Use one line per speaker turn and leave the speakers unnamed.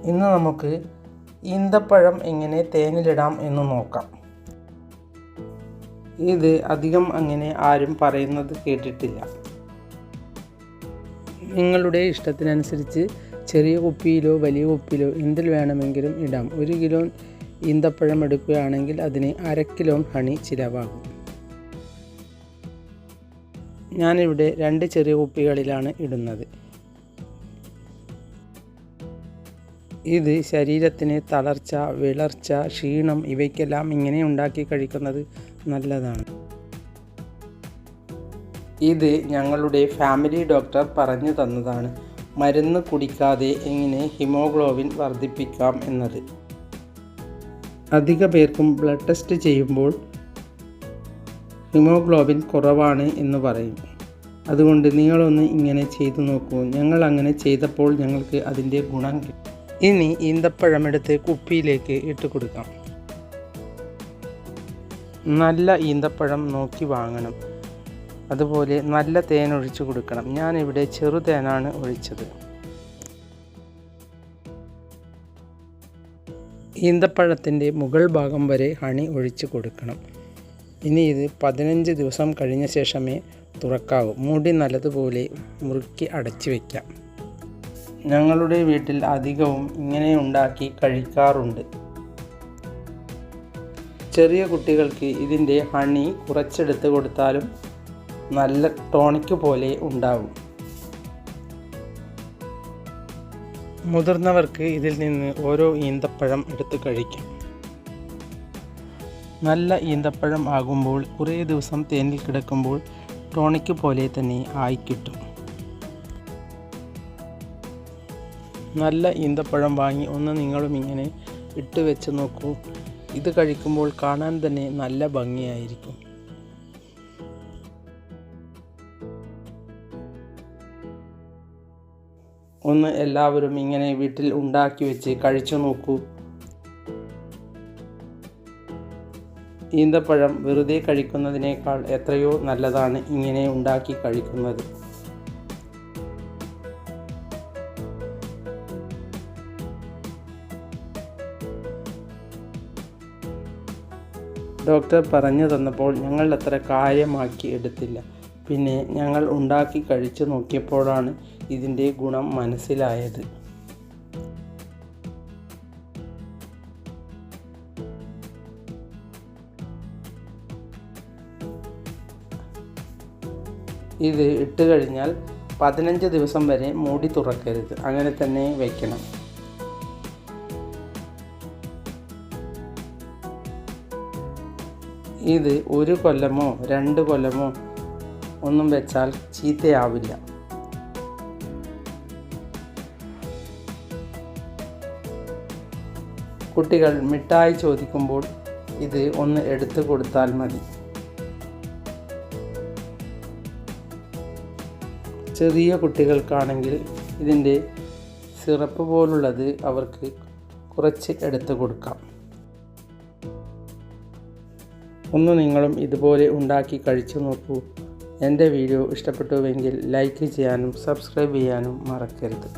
ഇന്ന് നമുക്ക് ഈന്തപ്പഴം എങ്ങനെ തേനിലിടാം എന്ന് നോക്കാം. ഇത് അധികം അങ്ങനെ ആരും പറയുന്നത് കേട്ടിട്ടില്ല. നിങ്ങളുടെ ഇഷ്ടത്തിനനുസരിച്ച് ചെറിയ കുപ്പിയിലോ വലിയ കുപ്പിയിലോ എന്തിൽ വേണമെങ്കിലും ഇടാം. ഒരു കിലോ ഈന്തപ്പഴം എടുക്കുകയാണെങ്കിൽ അതിന് അര കിലോ ഹണി ചിലവാകും. ഞാനിവിടെ രണ്ട് ചെറിയ കുപ്പികളിലാണ് ഇടുന്നത്. ഇത് ശരീരത്തിന് തളർച്ച വിളർച്ച ക്ഷീണം ഇവയ്ക്കെല്ലാം ഇങ്ങനെ ഉണ്ടാക്കി കഴിക്കുന്നത് നല്ലതാണ്. ഇത് ഞങ്ങളുടെ ഫാമിലി ഡോക്ടർ പറഞ്ഞു തന്നതാണ്. മരുന്ന് കുടിക്കാതെ എങ്ങനെ ഹിമോഗ്ലോബിൻ വർദ്ധിപ്പിക്കാം എന്നത്. അധിക പേർക്കും ബ്ലഡ് ടെസ്റ്റ് ചെയ്യുമ്പോൾ ഹിമോഗ്ലോബിൻ കുറവാണ് എന്ന് പറയും. അതുകൊണ്ട് നിങ്ങളൊന്ന് ഇങ്ങനെ ചെയ്തു നോക്കൂ. ഞങ്ങൾ അങ്ങനെ ചെയ്തപ്പോൾ ഞങ്ങൾക്ക് അതിന്റെ ഗുണം കിട്ടി. ഇനി ഈന്തപ്പഴം എടുത്ത് കുപ്പിയിലേക്ക് ഇട്ട് കൊടുക്കാം. നല്ല ഈന്തപ്പഴം നോക്കി വാങ്ങണം. അതുപോലെ നല്ല തേൻ ഒഴിച്ചു കൊടുക്കണം. ഞാനിവിടെ ചെറുതേനാണ് ഒഴിച്ചത്. ഈന്തപ്പഴത്തിന്റെ മുകൾ ഭാഗം വരെ ഹണി ഒഴിച്ചു കൊടുക്കണം. ഇനി ഇത് പതിനഞ്ച് ദിവസം കഴിഞ്ഞ ശേഷമേ തുറക്കാവൂ. മൂടി നല്ലതുപോലെ മുറുക്കി അടച്ചു വയ്ക്കാം ഞങ്ങളുടെ വീട്ടിൽ അധികവും ഇങ്ങനെ ഉണ്ടാക്കി കഴിക്കാറുണ്ട്. ചെറിയ കുട്ടികൾക്ക് ഇതിന്റെ ഹണി കുറച്ചെടുത്ത് കൊടുത്താലും നല്ല ടോണിക്ക് പോലെ ഉണ്ടാവും. മുതിർന്നവർക്ക് ഇതിൽ നിന്ന് ഓരോ ഈന്തപ്പഴം എടുത്ത് കഴിക്കാം. നല്ല ഈന്തപ്പഴം ആകുമ്പോൾ കുറേ ദിവസം തേനിൽ കിടക്കുമ്പോൾ ടോണിക്ക് പോലെ തന്നെ ആയിക്കിട്ടും നല്ല ഈന്തപ്പഴം വാങ്ങി ഒന്ന് നിങ്ങളും ഇങ്ങനെ ഇട്ട് വെച്ച് നോക്കൂ. ഇത് കഴിക്കുമ്പോൾ കാണാൻ തന്നെ നല്ല ഭംഗിയായിരിക്കും. ഒന്ന് എല്ലാവരും ഇങ്ങനെ വീട്ടിൽ ഉണ്ടാക്കി വെച്ച് കഴിച്ചു നോക്കൂ. ഈന്തപ്പഴം വെറുതെ കഴിക്കുന്നതിനേക്കാൾ എത്രയോ നല്ലതാണ് ഇങ്ങനെ ഉണ്ടാക്കി കഴിക്കുന്നത്. ഡോക്ടർ പറഞ്ഞു തന്നപ്പോൾ ഞങ്ങൾ അത്ര കാര്യമാക്കി എടുത്തില്ല. പിന്നെ ഞങ്ങൾ ഉണ്ടാക്കി കഴിച്ചു നോക്കിയപ്പോഴാണ് ഇതിന്റെ ഗുണം മനസ്സിലായത്. ഇത് ഇട്ട് കഴിഞ്ഞാൽ പതിനഞ്ച് ദിവസം വരെ മൂടി തുറക്കരുത്. അങ്ങനെ തന്നെ വയ്ക്കണം ഇത് ഒരു കൊല്ലമോ രണ്ട് കൊല്ലമോ ഒന്നും വെച്ചാൽ ചീത്തയാവില്ല. കുട്ടികൾ മിഠായി ചോദിക്കുമ്പോൾ ഇത് ഒന്ന് എടുത്തു കൊടുത്താൽ മതി. ചെറിയ കുട്ടികൾക്കാണെങ്കിൽ ഇതിന്റെ സിറപ്പ് പോലുള്ളത് അവർക്ക് കുറച്ച് എടുത്തു കൊടുക്കാം. ഒന്ന് നിങ്ങളും ഇതുപോലെ ഉണ്ടാക്കി കഴിച്ചു നോക്കൂ. എന്റെ വീഡിയോ ഇഷ്ടപ്പെട്ടുവെങ്കിൽ ലൈക്ക് ചെയ്യാനും സബ്സ്ക്രൈബ് ചെയ്യാനും മറക്കരുത്.